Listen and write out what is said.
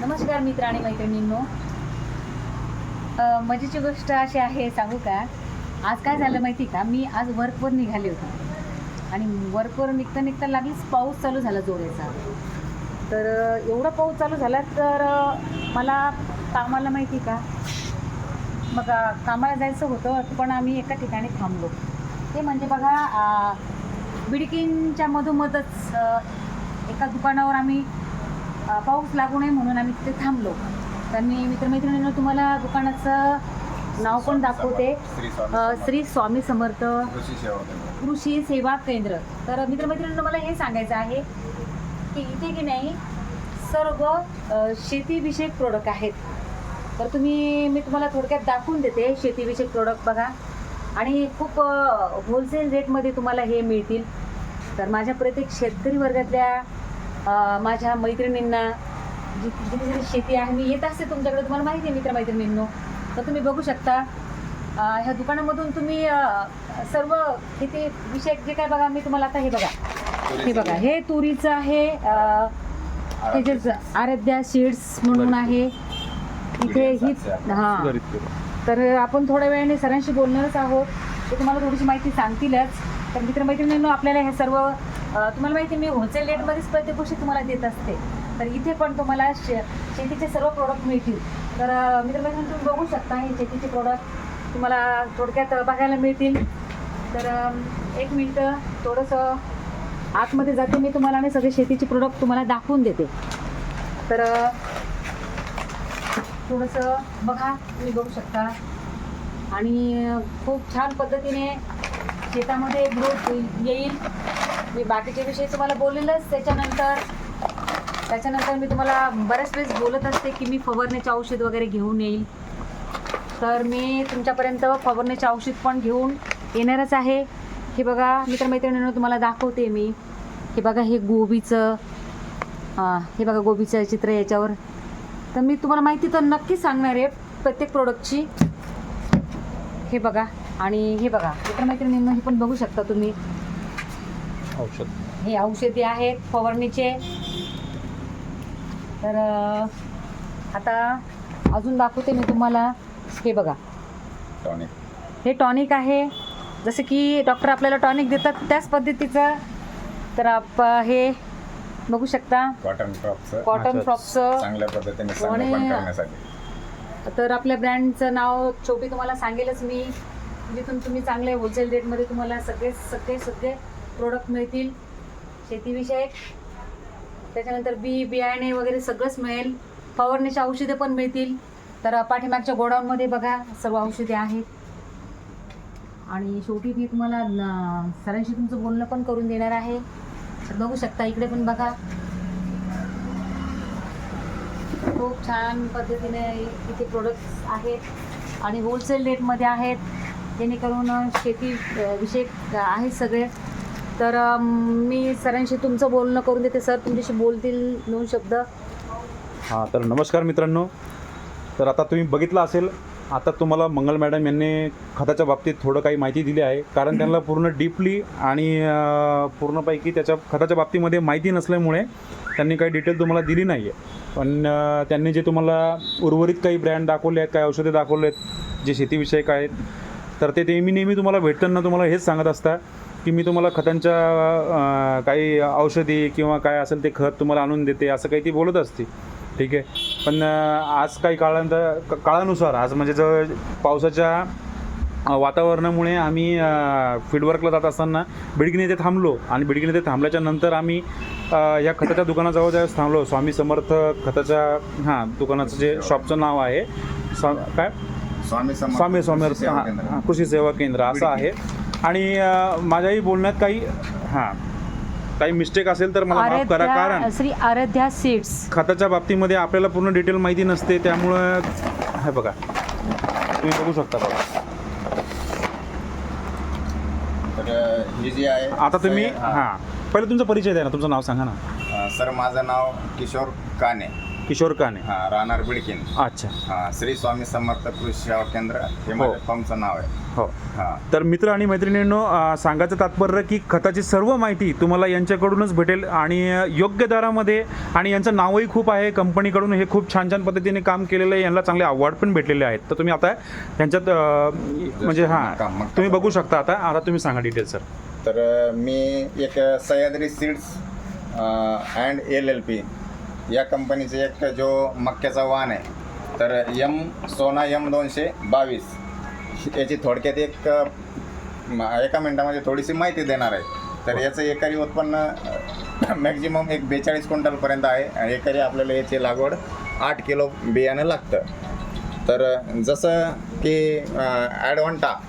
नमस्कार मित्र आणि मैत्रिणींनो मजेची गोष्ट अशी आहे सांगू का? आज काय झालं माहिती का? मी आज वर्कवर निघाले होते. आणि वर्कवर निघता निघता लागलीच पाऊस चालू झाला जोराचा. तर एवढा पाऊस चालू झाला तर मला कामाला माहिती का? मग कामाला जायचं होतं पण आम्ही एका ठिकाणी थांबलो. ते म्हणजे बघा अ, मधोमधच एका दुकानावर आम्ही पाऊस लागू नये म्हणून आम्ही तिथे थांबलो. तर मी मित्रमैत्रिणींना तुम्हाला दुकानाचं नाव पण दाखवते. श्री स्वामी समर्थ. कृषी सेवा केंद्र. तर मित्रमैत्रिणींना मला हे सांगायचं आहे की इथे की नाही सर्व शेतीविषयक प्रोडक्ट आहेत. तर तुम्ही मी तुम्हाला थोडक्यात दाखवून देते शेतीविषयक प्रोडक्ट बघा. आणि खूप होलसेल रेटमध्ये तुम्हाला हे मिळतील. तर माझ्या प्रत्येक शेतकरी वर्गातल्या माझ्या मैत्रिणींना जी जिथे जिथे शेती आहे मी येत असते तुमच्याकडे तुम्हाला माहिती आहे मित्रमैत्रिणींनो. तर तुम्ही बघू शकता ह्या दुकानामधून तुम्ही सर्व शेती विषयक जे काय बघा मी तुम्हाला आता हे बघा. हे बघा हे तुरीचं आहे जे आराध्या सीड्स म्हणून आहे. इथे ही. हां तर आपण थोड्या वेळाने सरांशी बोलणारच आहोत. ते तुम्हाला थोडीशी माहिती सांगतीलच. तर मित्रमैत्रिणींनो आपल्याला हे सर्व तुम्हाला माहिती मी होलसेल रेटमध्येच प्रत्येक गोष्टी तुम्हाला देत असते. तर इथे पण तुम्हाला शे शेतीचे सर्व प्रोडक्ट मिळतील. तर मित्रमैत्रिणी तुम्ही बघू शकता हे शेतीचे प्रोडक्ट तुम्हाला थोडक्यात बघायला मिळतील. तर एक मिनटं थोडंसं आतमध्ये जाते मी तुम्हाला आणि सगळे शेतीचे प्रोडक्ट तुम्हाला दाखवून देते. तर थोडंसं बघा तुम्ही बघू शकता. आणि खूप छान पद्धतीने शेतामध्ये ग्रोथ येईल. मी बाकीच्या विषयी तुम्हाला बोललेलंच त्याच्यानंतर त्याच्यानंतर मी तुम्हाला बऱ्याच वेळेस बोलत असते की मी फवारण्याचे औषध वगैरे घेऊन येईल. तर मी तुमच्यापर्यंत फवारण्याचे औषध पण घेऊन येणारच आहे. हे बघा मित्रमैत्रिणींनो तुम्हाला दाखवते मी. हे बघा हे गोबीचं हां हे बघा गोबीचं चित्र याच्यावर. तर मी तुम्हाला माहिती तर नक्की सांगणार आहे प्रत्येक प्रोडक्टची हे बघा आणि हे बघा मित्रमैत्रिणींनो हे पण बघू शकता तुम्ही. औषध. हे औषधी आहेत फवारणीचे. तर आता अजून दाखवते मी तुम्हाला. हे बघा. टॉनिक. हे टॉनिक आहे. जसं की डॉक्टर आपल्याला टॉनिक देतात त्याच पद्धतीचं. तर आप हे बघू शकता. Cotton क्रॉपचं cotton. फ्रॉकचं चांगल्या पद्धतीने तर आपल्या ब्रँडचं नाव शेवटी तुम्हाला सांगेलच मी. जिथून तुम्ही चांगले होलसेल रेटमध्ये तुम्हाला सगळे सगळे सगळे प्रोडक्ट मिळतील. शेतीविषयक. त्याच्यानंतर बी बियाणे वगैरे सगळंच मिळेल. फवारणीची औषधे पण मिळतील. तर पाठीमागच्या गोडाऊनमध्ये बघा सर्व औषधे आहेत. आणि शेवटी मी तुम्हाला सरांशी तुमचं बोलणं पण करून देणार आहे. तर बघू शकता इकडे पण बघा. खूप छान पद्धतीने इथे प्रोडक्ट्स आहेत आणि होलसेल रेटमध्ये आहेत. जेणेकरून शेती विषयक आहेत सगळे. तर मी सरांशी तुमचं बोलणं करून देते. सर तुमच्याशी बोलतील दोन शब्द. हां तर नमस्कार मित्रांनो. तर आता तुम्ही बघितलं असेल आता तुम्हाला मंगल मॅडम यांनी खताच्या बाबतीत थोडं काही माहिती दिली आहे. कारण त्यांना पूर्ण डीपली आणि पूर्णपैकी त्याच्या खताच्या बाबतीमध्ये माहिती नसल्यामुळे त्यांनी काही डिटेल तुम्हाला दिली नाही आहे पण त्यांनी जे तुम्हाला उर्वरित काही ब्रँड दाखवले आहेत काही औषधे दाखवले आहेत जे शेतीविषयक आहेत तर ते नेहमी नेहमी तुम्हाला भेटताना तुम्हाला हेच सांगत असतात. की मी तुम्हाला खतांच्या काही औषधी किंवा काय असेल ते खत तुम्हाला आणून देते असं काही ती बोलत असते. ठीक आहे? पण आज काही काळानंतर क- काळानुसार आज म्हणजे जवळ पावसाच्या वातावरणामुळे आम्ही फील्डवर्कला जात असताना बिडगिनी येथे थांबलो आणि बिडगिनी येथे थांबल्याच्या नंतर आम्ही या खताच्या दुकानाजवळ ज्यावेळेस थांबलो स्वामी समर्थ खताच्या हां दुकानाचं जे शॉपचं नाव आहे स्वा काय? स्वामी स्वामी स्वामी कृषी सेवा केंद्र. असं आहे. आणि माझ्याही बोलण्यात काही हां काही मिस्टेक असेल तर मला माफ करा कारण श्री आराध्या सीड्स खताच्या बाबतीमध्ये आपल्याला पूर्ण डिटेल माहिती नसते त्यामुळं हे बघा तुम्ही बघू शकता बघा. तर अ, ही जी आहे आता तुम्ही हा. पहिले तुमचा परिचय द्या ना तुमचं नाव सांगा ना. सर माझं नाव किशोर काने. किशोर काने? हा राहणार बिडकीन. अच्छा. हा श्री स्वामी समर्थ कृषी सेवा केंद्र हे हो. माझ्या पंपचं नाव आहे. हो. हा. तर मित्र आणि मैत्रिणींनो अ, सांगायचं तात्पर्य की खताची सर्व माहिती तुम्हाला यांच्याकडूनच भेटेल आणि योग्य दरामध्ये आणि यांचं नावही खूप आहे कंपनीकडून हे खूप छान छान पद्धतीने काम केलेलं आहे यांना चांगले अवॉर्ड पण भेटलेले आहेत. तर तुम्ही आता त्यांच्यात अ, म्हणजे हां तुम्ही बघू शकता आता. आता तुम्ही सांगा डिटेल सर तर अ, मी एक Sahyadri seeds and L L P या कंपनीचे एक जो मक्याचा वाहन आहे तर यम सोना यम दोनशे बावीस. याची थोडक्यात एक म- एका मिनटामध्ये थोडीशी माहिती देणार आहे. तर याचं एकरी उत्पन्न मॅक्झिमम एक बेचाळीस क्विंटलपर्यंत आहे. आणि एकरी आपल्याला याची लागवड आठ किलो बियाणं लागतं. तर जसं की ॲडवंटा